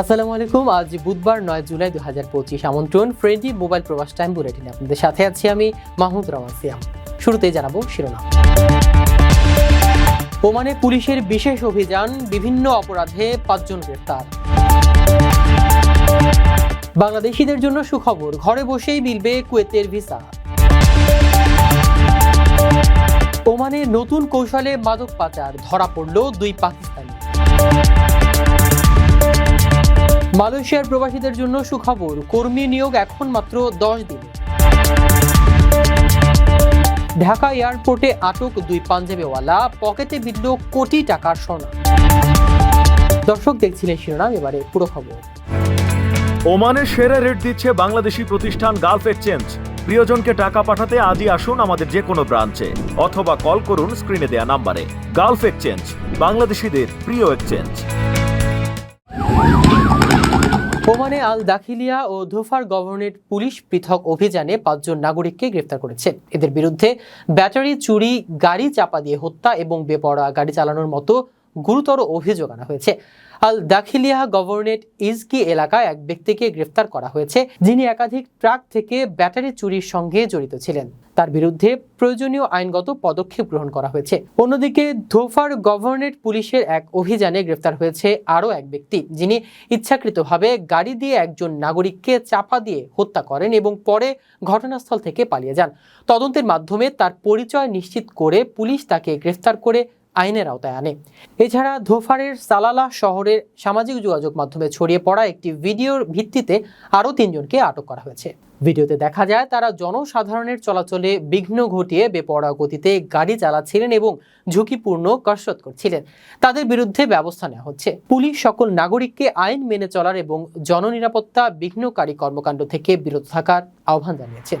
আসসালামু আলাইকুম। আজ বুধবার নয় জুলাই দু হাজার পঁচিশ। আমন্ত্রণ ফ্রেন্ডলি মোবাইল প্রবাস টাইম বুলেটিনে। আপনাদের সাথে আছি আমি মাহমুদ রহমান সিয়াম। শুরুতেই জানাব শিরোনাম। ওমানে পুলিশের বিশেষ অভিযান, বিভিন্ন অপরাধে পাঁচজন গ্রেফতার বাংলাদেশিদের জন্য সুখবর, ঘরে বসেই মিলবে কুয়েতের ভিসা। ওমানে নতুন কৌশলে মাদক পাচার, ধরা পড়ল দুই পাকিস্তানি। মালয়েশিয়ার প্রবাসীদের জন্য সুখবর, কর্মী নিয়োগ এখন মাত্র দশ দিনে। ঢাকা এয়ারপোর্টে আটক দুই পাঞ্জাবিওয়ালা, পকেটে বিদ্ল কোটি টাকার সোনা। দর্শক, দেখছিলেন শিরোনাম, এবারে পুরো খবর। ওমানের সেরা রেট দিচ্ছে বাংলাদেশি প্রতিষ্ঠান গালফ এক্সচেঞ্জ। প্রিয়জনকে টাকা পাঠাতে আজই আসুন আমাদের যে কোনো ব্রাঞ্চে, অথবা কল করুন স্ক্রিনে দেয়া নাম্বারে। গালফ এক্সচেঞ্জ, বাংলাদেশিদের প্রিয় এক্সচেঞ্জ। ওমানে আল দাখিলিয়া ও ধোফার গভর্নরেট পুলিশ পৃথক অভিযানে পাঁচজন নাগরিককে গ্রেফতার করেছে। এদের বিরুদ্ধে ব্যাটারি, চুরি, গাড়ি চাপা দিয়ে হত্যা এবং বেপরোয়া গাড়ি চালানোর মতো গুরুতর অভিযোগ আনা হয়েছে। আল দাখিলিয়া গভর্নেট ইজকি এলাকায় এক ব্যক্তিকে গ্রেফতার করা হয়েছে, যিনি একাধিক ট্রাক থেকে ব্যাটারি চুরির সঙ্গে জড়িত ছিলেন। তার বিরুদ্ধে প্রয়োজনীয় আইনগত পদক্ষেপ গ্রহণ করা হয়েছে। অন্যদিকে, ধোফার গভর্নেট পুলিশের এক অভিযানে গ্রেফতার হয়েছে আরও এক ব্যক্তি, যিনি ইচ্ছাকৃতভাবে গাড়ি দিয়ে একজন নাগরিককে চাপা দিয়ে হত্যা করেন এবং পরে ঘটনাস্থল থেকে পালিয়ে যান। তদন্তের মাধ্যমে তার পরিচয় নিশ্চিত করে পুলিশ তাকে গ্রেফতার করে আইনের আওতায় আনে। এছাড়া ধোফারের সালালা শহরের সামাজিক যোগাযোগ মাধ্যমে ছড়িয়ে পড়া একটি ভিডিওর ভিত্তিতে আরও তিনজনকে আটক করা হয়েছে। ভিডিওতে দেখা যায়, তারা জনসাধারণের চলাচলে বিঘ্ন ঘটিয়ে বেপরোয়া গতিতে গাড়ি চালাচ্ছিলেন এবং ঝুঁকিপূর্ণ কসরত করছিলেন। তাদের বিরুদ্ধে ব্যবস্থা নেওয়া হচ্ছে। পুলিশ সকল নাগরিককে আইন মেনে চলার এবং জননিরাপত্তা বিঘ্নকারী কর্মকাণ্ড থেকে বিরত থাকার আহ্বান জানিয়েছেন।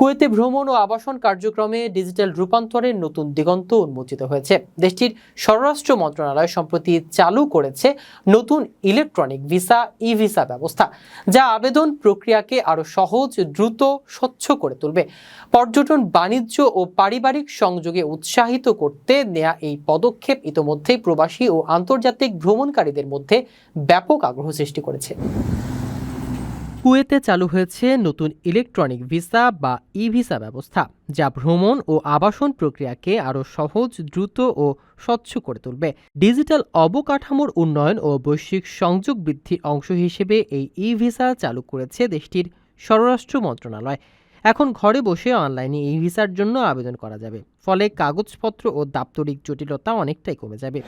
কুয়েতে ভ্রমণ ও আবাসন কার্যক্রমে ডিজিটাল রূপান্তরের নতুন দিগন্ত উন্মোচিত হয়েছে। দেশটির স্বরাষ্ট্র মন্ত্রণালয় সম্প্রতি চালু করেছে নতুন ইলেকট্রনিক ভিসা ই ভিসা ব্যবস্থা, যা আবেদন প্রক্রিয়াকে আরও সহজ, দ্রুত, স্বচ্ছ করে তুলবে। পর্যটন, বাণিজ্য ও পারিবারিক সংযোগে উৎসাহিত করতে নেয়া এই পদক্ষেপ ইতোমধ্যেই প্রবাসী ও আন্তর্জাতিক ভ্রমণকারীদের মধ্যে ব্যাপক আগ্রহ সৃষ্টি করেছে। কুয়েতে চালু হয়েছে নতুন ইলেকট্রনিক ভিসা বা ই ভিসা ব্যবস্থা, যা ভ্রমণ ও আবাসন প্রক্রিয়াকে আরও সহজ, দ্রুত ও স্বচ্ছ করে তুলবে। ডিজিটাল অবকাঠামোর উন্নয়ন ও বৈশ্বিক সংযোগ বৃদ্ধির অংশ হিসেবে এই ই ভিসা চালু করেছে দেশটির স্বরাষ্ট্র মন্ত্রণালয়। এখন ঘরে বসে অনলাইনে ই ভিসার জন্য আবেদন করা যাবে, ফলে কাগজপত্র ও দাপ্তরিক জটিলতা অনেকটাই কমে যাবে।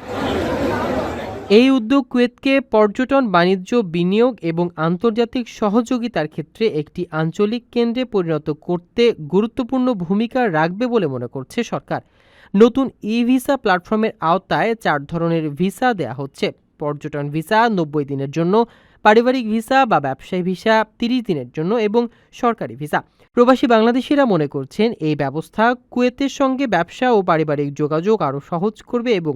এই উদ্যোগ কুয়েতকে পর্যটন, বাণিজ্য, বিনিয়োগ এবং আন্তর্জাতিক সহযোগিতার ক্ষেত্রে একটি আঞ্চলিক কেন্দ্রে পরিণত করতে গুরুত্বপূর্ণ ভূমিকা রাখবে বলে মনে করছে সরকার। নতুন ই ভিসা প্ল্যাটফর্মের আওতায় চার ধরনের ভিসা দেয়া হচ্ছে। পর্যটন ভিসা, নব্বই দিনের জন্য পারিবারিক ভিসা বা ব্যবসায়ী ভিসা, তিরিশ দিনের জন্য এবং সরকারি ভিসা। প্রবাসী বাংলাদেশিরা মনে করছেন এই ব্যবস্থা কুয়েতের সঙ্গে ব্যবসা ও পারিবারিক যোগাযোগ আরও সহজ করবে এবং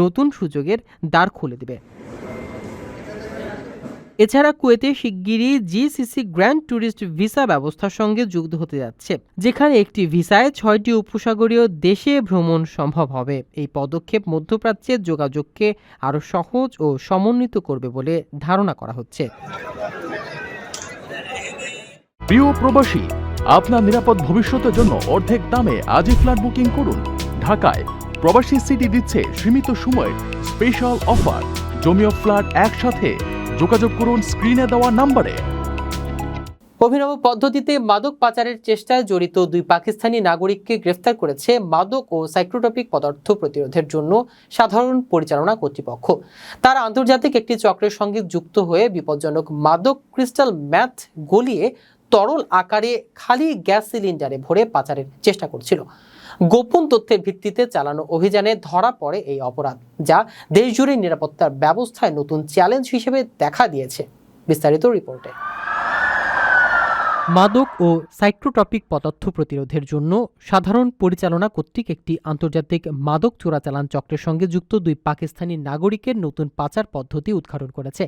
নতুন সুযোগের দ্বার খুলে দেবে। এছাড়া কুয়েতে শিগগিরই জিসিসি গ্র্যান্ড ট্যুরিস্ট ভিসা ব্যবস্থার সঙ্গে যুক্ত হতে যাচ্ছে, যেখানে একটি ভিসায় ছয়টি উপসাগরীয় দেশে ভ্রমণ সম্ভব হবে। এই পদক্ষেপ মধ্যপ্রাচ্যের যোগাযোগকে আরও সহজ ও সমন্বিত করবে বলে ধারণা করা হচ্ছে। প্রিয় প্রবাসী, আপনার নিরাপদ ভবিষ্যতের জন্য অর্ধেক দামে আজই ফ্ল্যাট বুকিং করুন। ঢাকায় প্রবাসী সিটি দিচ্ছে সীমিত সময়ের স্পেশাল অফার। জমিও ফ্ল্যাট একসাথে যোগাযোগ করুন স্ক্রিনে দেওয়া নাম্বারে। অভিনব পদ্ধতিতে মাদক পাচারের চেষ্টায় জড়িত দুই পাকিস্তানি নাগরিককে গ্রেফতার করেছে মাদক ও সাইক্রোটপিক পদার্থ প্রতিরোধের জন্য সাধারণ পরিচালনা কর্তৃপক্ষ। তারা আন্তর্জাতিক একটি চক্রের সঙ্গে যুক্ত হয়ে বিপজ্জনক মাদক ক্রিস্টাল ম্যাথ গলিয়ে তরল আকারে খালি গ্যাস সিলিন্ডারে ভরে পাচারের চেষ্টা করছিল। গোপন তথ্যের ভিত্তিতে চালানো অভিযানে ধরা পড়ে এই অপরাধ, যা দেশজুড়ে নিরাপত্তার ব্যবস্থায় নতুন চ্যালেঞ্জ হিসেবে দেখা দিয়েছে। বিস্তারিত রিপোর্টে। মাদক ও সাইক্রোটপিক পদার্থ প্রতিরোধের জন্য সাধারণ পরিচালনা কর্তৃক একটি আন্তর্জাতিক মাদক চোরাচালান চক্রের সঙ্গে যুক্ত দুই পাকিস্তানি নাগরিকের নতুন পাচার পদ্ধতি উদ্ঘাটন করেছে।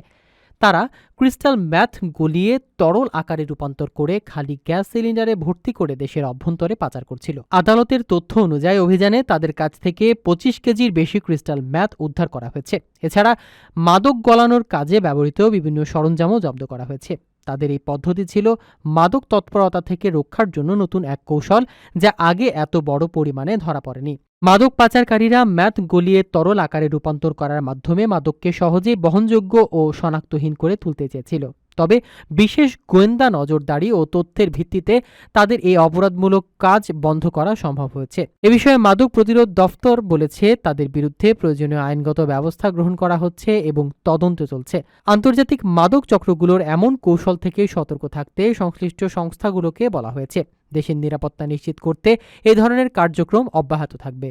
তারা ক্রিস্টাল ম্যাথ গলিয়ে তরল আকারে রূপান্তর করে খালি গ্যাস সিলিন্ডারে ভর্তি করে দেশের অভ্যন্তরে পাচার করছিল। আদালতের তথ্য অনুযায়ী অভিযানে তাদের কাছ থেকে পঁচিশ কেজির বেশি ক্রিস্টাল ম্যাথ উদ্ধার করা হয়েছে। এছাড়া মাদক গলানোর কাজে ব্যবহৃত বিভিন্ন সরঞ্জামও জব্দ করা হয়েছে। তাদের এই পদ্ধতি ছিল মাদক তৎপরতা থেকে রক্ষার জন্য নতুন এক কৌশল যা আগে এত বড় পরিমাণে ধরা পড়েনি। মাদক পাচারকারীরা ম্যাথ গলিয়ে তরল আকারে রূপান্তর করার মাধ্যমে মাদককে সহজেই বহনযোগ্য ও শনাক্তহীন করে তুলতে চেয়েছিল। তবে বিশেষ গোয়েন্দা নজরদারি ও তথ্যের ভিত্তিতে তাদের এই অপরাধমূলক কাজ বন্ধ করা সম্ভব হয়েছে। এ বিষয়ে মাদক প্রতিরোধ দফতর বলেছে, তাদের বিরুদ্ধে প্রয়োজনীয় আইনগত ব্যবস্থা গ্রহণ করা হচ্ছে এবং তদন্ত চলছে। আন্তর্জাতিক মাদক চক্রগুলোর এমন কৌশল থেকে সতর্ক থাকতে সংশ্লিষ্ট সংস্থাগুলোকে বলা হয়েছে। দেশের নিরাপত্তা নিশ্চিত করতে এ ধরনের কার্যক্রম অব্যাহত থাকবে।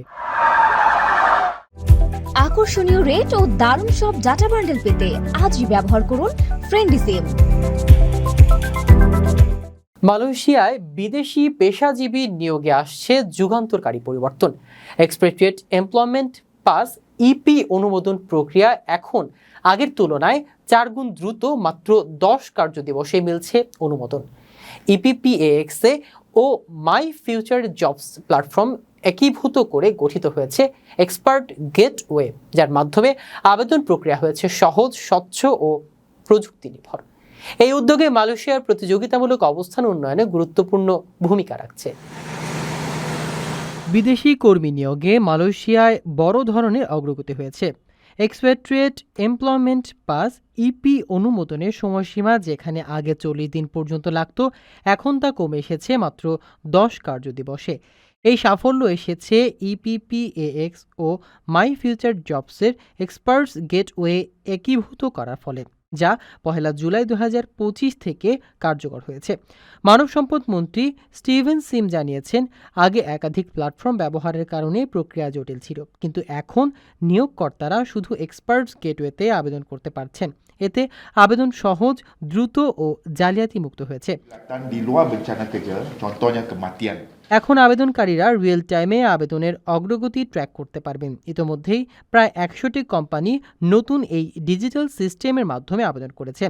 আকর্ষণীয় রেট ও দারুণ সব ডাটা বান্ডেল পেতে আজই ব্যবহার করুন ফ্রেন্ডি সিম মালয়েশিয়ায় বিদেশি পেশাজীবী নিয়োগে আসছে যুগান্তরকারী পরিবর্তন। এক্সপ্রেটিয়েট এমপ্লয়মেন্ট পাস ইপি অনুমোদন প্রক্রিয়া এখন আগের তুলনায় চারগুণ দ্রুত মাত্র দশ কার্যদিবসে মিলছে অনুমোদন। ইপিপিএক্সে ও মাই ফিউচার জবস প্ল্যাটফর্ম একীভূত করে গঠিত হয়েছে এক্সপার্ট গেটওয়ে, যার মাধ্যমে আবেদন প্রক্রিয়া হয়েছে সহজ, স্বচ্ছ ও প্রযুক্তি নির্ভর এই উদ্যোগে মালয়েশিয়ার প্রতিযোগিতামূলক অবস্থান উন্নয়নে গুরুত্বপূর্ণ ভূমিকা রাখছে। বিদেশি কর্মী নিয়োগে মালয়েশিয়ায় বড় ধরনের অগ্রগতি হয়েছে। এক্সপেট্রিয়েট এমপ্লয়মেন্ট পাস ইপি অনুমোদনের সময়সীমা যেখানে আগে চল্লিশ দিন পর্যন্ত লাগত, এখন তা কমে এসেছে মাত্র দশ কার্যদিবসে। এই সাফল্য এসেছে ইপিপিএএক্স ও মাই ফিউচার জবসের এক্সপার্টস গেটওয়ে একীভূত করার ফলে। যা পহেলা জুলাই দুহাজার পঁচিশ থেকে কার্যকর হয়েছে। মানব সম্পদ মন্ত্রী স্টিভেন সিম জানিয়েছেন, আগে একাধিক প্ল্যাটফর্ম ব্যবহারের কারণে প্রক্রিয়া জটিল ছিল, কিন্তু এখন নিয়োগকর্তারা শুধু এক্সপার্টস গেটওয়েতে আবেদন করতে পারছেন। এতে আবেদন সহজ, দ্রুত ও জালিয়াতি মুক্ত হয়েছে এখন আবেদনকারীরা রিয়েল টাইমে আবেদনের অগ্রগতি ট্র্যাক করতে পারবেন। ইতোমধ্যেই প্রায় একশোটি কোম্পানি নতুন এই ডিজিটাল সিস্টেমের মাধ্যমে আবেদন করেছে।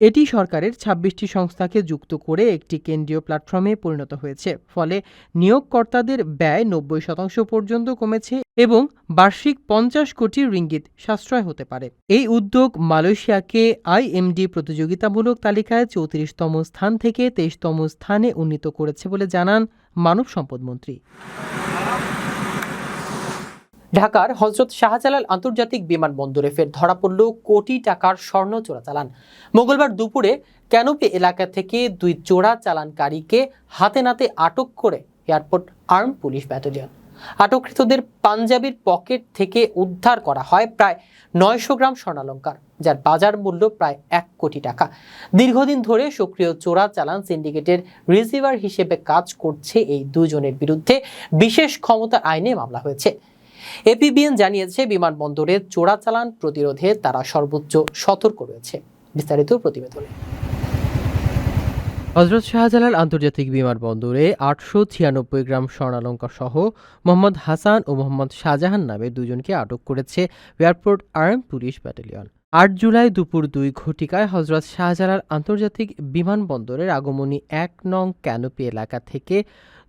এটি সরকারের ছাব্বিশটি সংস্থাকে যুক্ত করে একটি কেন্দ্রীয় প্ল্যাটফর্মে পরিণত হয়েছে। ফলে নিয়োগকর্তাদের ব্যয় নব্বই শতাংশ পর্যন্ত কমেছে এবং বার্ষিক পঞ্চাশ কোটি রিঙ্গিত সাশ্রয় হতে পারে। এই উদ্যোগ মালয়েশিয়াকে আইএমডি প্রতিযোগিতামূলক তালিকায় চৌত্রিশতম স্থান থেকে তেইশতম স্থানে উন্নীত করেছে বলে জানান মানব সম্পদ মন্ত্রী। ঢাকার হজরত শাহজালাল আন্তর্জাতিক বিমানবন্দরে ফের ধরা পড়ল কোটি টাকার স্বর্ণ চোরাচালান। মঙ্গলবার দুপুরে ক্যানোপি এলাকা থেকে দুই চোরা চালানকারীকে হাতে নাতে আটক করে এয়ারপোর্ট আর্ম পুলিশ ব্যাটালিয়ন। আটককৃতদের পাঞ্জাবির পকেট থেকে উদ্ধার করা হয় প্রায় নয়শো গ্রাম স্বর্ণালঙ্কার, যার বাজার মূল্য প্রায় এক কোটি টাকা। দীর্ঘদিন ধরে সক্রিয় চোরা চালান সিন্ডিকেটের রিসিভার হিসেবে কাজ করছে এই দুজনের বিরুদ্ধে বিশেষ ক্ষমতা আইনে মামলা হয়েছে। এপিবিএন জানিয়েছে, বিমানবন্দরে চোরাচালান প্রতিরোধে তারা সর্বোচ্চ সতর্ক রয়েছে। বিস্তারিত প্রতিবেদনে। হজরত শাহজালাল আন্তর্জাতিক বিমানবন্দরে আটশো ছিয়ানব্বই গ্রাম স্বর্ণালঙ্কার সহ মোহাম্মদ হাসান ও মোহাম্মদ শাহজাহান নামে দুজনকে আটক করেছে এয়ারপোর্ট আর্ম পুলিশ ব্যাটালিয়ন। আট জুলাই দুপুর দুই ঘটিকায় হজরত শাহজালাল আন্তর্জাতিক বিমানবন্দরের আগমনী এক নং ক্যানোপি এলাকা থেকে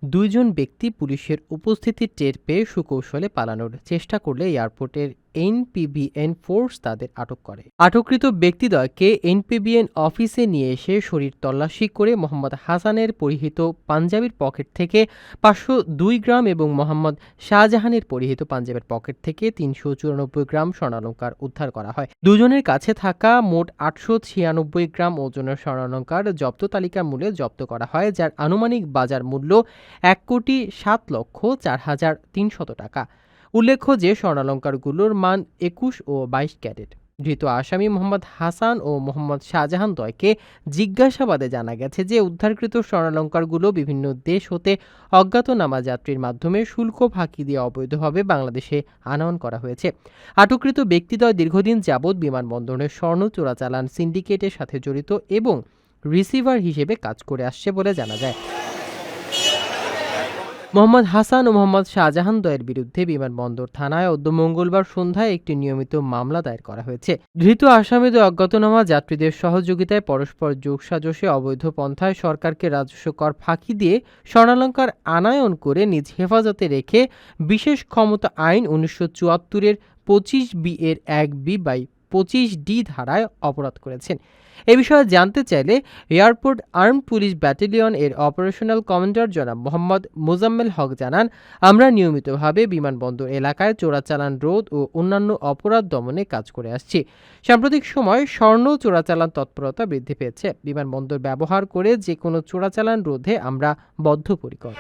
দুইজন ব্যক্তি পুলিশের উপস্থিতি টের পেয়ে সুকৌশলে পালানোর চেষ্টা করলে এয়ারপোর্টের এনপিবিএন ফোর্স তাদের আটক করে। আটককৃত ব্যক্তিদ্বয়কে এনপিবিএন অফিসে নিয়ে এসে শরীর তল্লাশি করে মোহাম্মদ হাসানের পরিহিত পাঞ্জাবির পকেট থেকে পাঁচশো দুই গ্রাম এবং মোহাম্মদ শাহজাহানের পরিহিত পাঞ্জাবের পকেট থেকে তিনশো চুরানব্বই গ্রাম স্বর্ণালঙ্কার উদ্ধার করা হয়। দুজনের কাছে থাকা মোট আটশো ছিয়ানব্বই গ্রাম ওজনের স্বর্ণালঙ্কার জব্দ তালিকা মূল্যে জব্দ করা হয়, যার আনুমানিক বাজার মূল্য এক কোটি সাত লক্ষ চার হাজার তিনশত টাকা। উল্লেখ্য যে স্বর্ণালঙ্কারগুলোর মান একুশ ও বাইশ ক্যারেট। ধৃত আসামি মোহাম্মদ হাসান ও মোহাম্মদ শাহজাহান দয়কে জিজ্ঞাসাবাদে জানা গেছে যে উদ্ধারকৃত স্বর্ণালঙ্কারগুলো বিভিন্ন দেশ হতে অজ্ঞাতনামা যাত্রীর মাধ্যমে শুল্ক ফাঁকি দিয়ে অবৈধভাবে বাংলাদেশে আনয়ন করা হয়েছে। আটককৃত ব্যক্তিদ্বয় দীর্ঘদিন যাবৎ বিমানবন্দরের স্বর্ণ চোরাচালান সিন্ডিকেটের সাথে জড়িত এবং রিসিভার হিসেবে কাজ করে আসছে বলে জানা যায়। মোহাম্মদ হাসান ও মোহাম্মদ শাহজাহান দয়ের বিরুদ্ধে বিমানবন্দর থানায় অদ্য মঙ্গলবার সন্ধ্যায় একটি নিয়মিত মামলা দায়ের করা হয়েছে। ধৃত আসামিদের অজ্ঞাতনামা যাত্রীদের সহযোগিতায় পরস্পর যোগসাজশে অবৈধ পন্থায় সরকারকে রাজস্ব কর ফাঁকি দিয়ে স্বর্ণালঙ্কার আনায়ন করে নিজ হেফাজতে রেখে বিশেষ ক্ষমতা আইন উনিশশো চুয়াত্তরের পঁচিশ বি এর এক বি বাই পঁচিশ ডি ধারায় অপরাধ করেছেন। এ বিষয়ে জানতে চাইলে এয়ারপোর্ট আর্ম পুলিশ ব্যাটালিয়ন এর অপারেশনাল কমান্ডার জনাব মোহাম্মদ মোজাম্মেল হক জানান, আমরা নিয়মিতভাবে বিমানবন্দর এলাকায় চোরাচালান রোধ ও অন্যান্য অপরাধ দমনে কাজ করে আসছি। সাম্প্রতিক সময় স্বর্ণ চোরাচালান তৎপরতা বৃদ্ধি পেয়েছে। বিমানবন্দর ব্যবহার করে যে কোনো চোরাচালান রোধে আমরা বদ্ধপরিকর।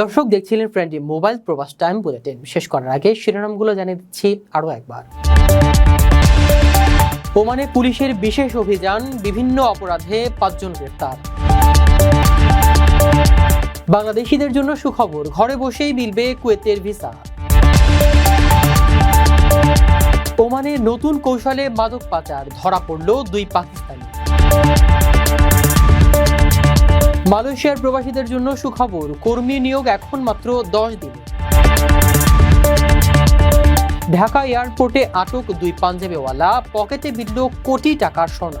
দর্শক দেখছিলেন friendly mobile Probash time bulletin. শেষ করার আগে শিরোনামগুলো জানিয়ে দিচ্ছি আরও একবার। ওমানে পুলিশের বিশেষ অভিযান, বিভিন্ন অপরাধে পাঁচজন গ্রেফতার বাংলাদেশিদের জন্য সুখবর, ঘরে বসেই মিলবে কুয়েতের ভিসা। ওমানে নতুন কৌশলে মাদক পাচার, ধরা পড়ল দুই পাকিস্তানি। মালয়েশিয়ার প্রবাসীদের জন্য সুখবর, কর্মী নিয়োগ এখন মাত্র দশ দিন। ঢাকা এয়ারপোর্টে আটক দুই পাঞ্জাবিওয়ালা, পকেটে বিদ্ধ কোটি টাকার সোনা।